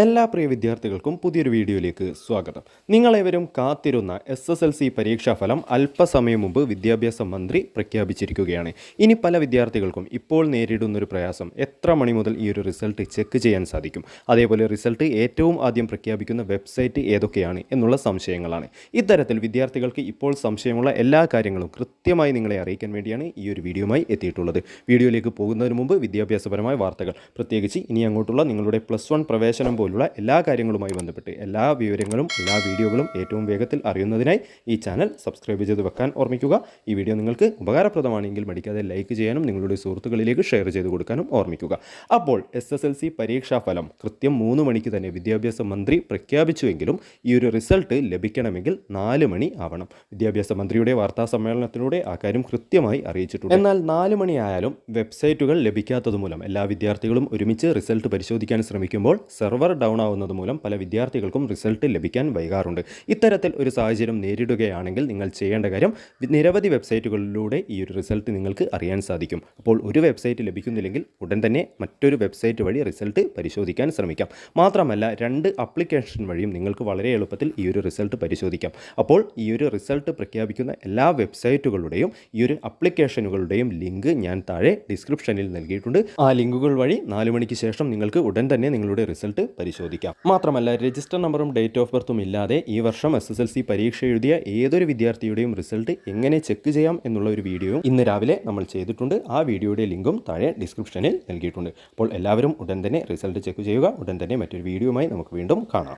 എല്ലാ പ്രിയ വിദ്യാർത്ഥികൾക്കും പുതിയൊരു വീഡിയോയിലേക്ക് സ്വാഗതം. നിങ്ങളേവരും കാത്തിരുന്ന എസ് എസ് എൽ സി പരീക്ഷാഫലം അല്പസമയം മുമ്പ് വിദ്യാഭ്യാസ മന്ത്രി പ്രഖ്യാപിച്ചിരിക്കുകയാണ്. ഇനി പല വിദ്യാർത്ഥികൾക്കും ഇപ്പോൾ നേരിടുന്നൊരു പ്രയാസം എത്ര മണി മുതൽ ഈ ഒരു റിസൾട്ട് ചെക്ക് ചെയ്യാൻ സാധിക്കും? അതേപോലെ റിസൾട്ട് ഏറ്റവും ആദ്യം പ്രഖ്യാപിക്കുന്ന വെബ്സൈറ്റ് ഏതൊക്കെയാണ് എന്നുള്ള സംശയങ്ങളാണ്. ഇത്തരത്തിൽ വിദ്യാർത്ഥികൾക്ക് ഇപ്പോൾ സംശയമുള്ള എല്ലാ കാര്യങ്ങളും കൃത്യമായി നിങ്ങളെ അറിയിക്കാൻ വേണ്ടിയാണ് ഈ ഒരു വീഡിയോയുമായി എത്തിയിട്ടുള്ളത്. വീഡിയോയിലേക്ക് പോകുന്നതിന് മുമ്പ് വിദ്യാഭ്യാസപരമായ വാർത്തകൾ. പ്രത്യേകിച്ച് ഇനി അങ്ങോട്ടുള്ള നിങ്ങളുടെ പ്ലസ് വൺ പ്രവേശനം പോലുള്ള എല്ലാ കാര്യങ്ങളുമായി ബന്ധപ്പെട്ട് എല്ലാ വിവരങ്ങളും എല്ലാ വീഡിയോകളും ഏറ്റവും വേഗത്തിൽ അറിയുന്നതിനായി ഈ ചാനൽ സബ്സ്ക്രൈബ് ചെയ്ത് വെക്കാൻ ഓർമ്മിക്കുക. ഈ വീഡിയോ നിങ്ങൾക്ക് ഉപകാരപ്രദമാണെങ്കിൽ മടിക്കാതെ ലൈക്ക് ചെയ്യാനും നിങ്ങളുടെ സുഹൃത്തുക്കളിലേക്ക് ഷെയർ ചെയ്ത് കൊടുക്കാനും ഓർമ്മിക്കുക. അപ്പോൾ എസ് എസ് എൽ സി പരീക്ഷാഫലം കൃത്യം മൂന്ന് മണിക്ക് തന്നെ വിദ്യാഭ്യാസ മന്ത്രി പ്രഖ്യാപിച്ചുവെങ്കിലും ഈ ഒരു റിസൾട്ട് ലഭിക്കണമെങ്കിൽ നാല് മണി ആവണം. വിദ്യാഭ്യാസ മന്ത്രിയുടെ വാർത്താ സമ്മേളനത്തിലൂടെ ആ കാര്യം കൃത്യമായി അറിയിച്ചിട്ടുണ്ട്. എന്നാൽ നാല് മണിയായാലും വെബ്സൈറ്റുകൾ ലഭിക്കാത്തതുമൂലം എല്ലാ വിദ്യാർത്ഥികളും ഒരുമിച്ച് റിസൾട്ട് പരിശോധിക്കാൻ ശ്രമിക്കുമ്പോൾ സെർവർ ഡൗൺ ആവുന്നത് മൂലം പല വിദ്യാർത്ഥികൾക്കും റിസൾട്ട് ലഭിക്കാൻ വൈകാറുണ്ട്. ഇത്തരത്തിൽ ഒരു സാഹചര്യം നേരിടുകയാണെങ്കിൽ നിങ്ങൾ ചെയ്യേണ്ട കാര്യം നിരവധി വെബ്സൈറ്റുകളിലൂടെ ഈ ഒരു റിസൾട്ട് നിങ്ങൾക്ക് അറിയാൻ സാധിക്കും. അപ്പോൾ ഒരു വെബ്സൈറ്റ് ലഭിക്കുന്നില്ലെങ്കിൽ ഉടൻ തന്നെ മറ്റൊരു വെബ്സൈറ്റ് വഴി റിസൾട്ട് പരിശോധിക്കാൻ ശ്രമിക്കാം. മാത്രമല്ല രണ്ട് അപ്ലിക്കേഷൻ വഴിയും നിങ്ങൾക്ക് വളരെ എളുപ്പത്തിൽ ഈ ഒരു റിസൾട്ട് പരിശോധിക്കാം. അപ്പോൾ ഈ ഒരു റിസൾട്ട് പ്രഖ്യാപിക്കുന്ന എല്ലാ വെബ്സൈറ്റുകളുടെയും ഈ ഒരു അപ്ലിക്കേഷനുകളുടെയും ലിങ്ക് ഞാൻ താഴെ ഡിസ്ക്രിപ്ഷനിൽ നൽകിയിട്ടുണ്ട്. ആ ലിങ്കുകൾ വഴി നാല് മണിക്ക് ശേഷം നിങ്ങൾക്ക് ഉടൻ തന്നെ നിങ്ങളുടെ റിസൾട്ട് പരിശോധിക്കാം. മാത്രമല്ല രജിസ്റ്റർ നമ്പറും ഡേറ്റ് ഓഫ് ബർത്തും ഇല്ലാതെ ഈ വർഷം എസ് എസ് എൽ സി പരീക്ഷ എഴുതിയ ഏതൊരു വിദ്യാർത്ഥിയുടെയും റിസൾട്ട് എങ്ങനെ ചെക്ക് ചെയ്യാം എന്നുള്ള ഒരു വീഡിയോ ഇന്ന് രാവിലെ നമ്മൾ ചെയ്തിട്ടുണ്ട്. ആ വീഡിയോയുടെ ലിങ്കും താഴെ ഡിസ്ക്രിപ്ഷനിൽ നൽകിയിട്ടുണ്ട്. അപ്പോൾ എല്ലാവരും ഉടൻ തന്നെ റിസൾട്ട് ചെക്ക് ചെയ്യുക. ഉടൻ തന്നെ മറ്റൊരു വീഡിയോയുമായി നമുക്ക് വീണ്ടും കാണാം.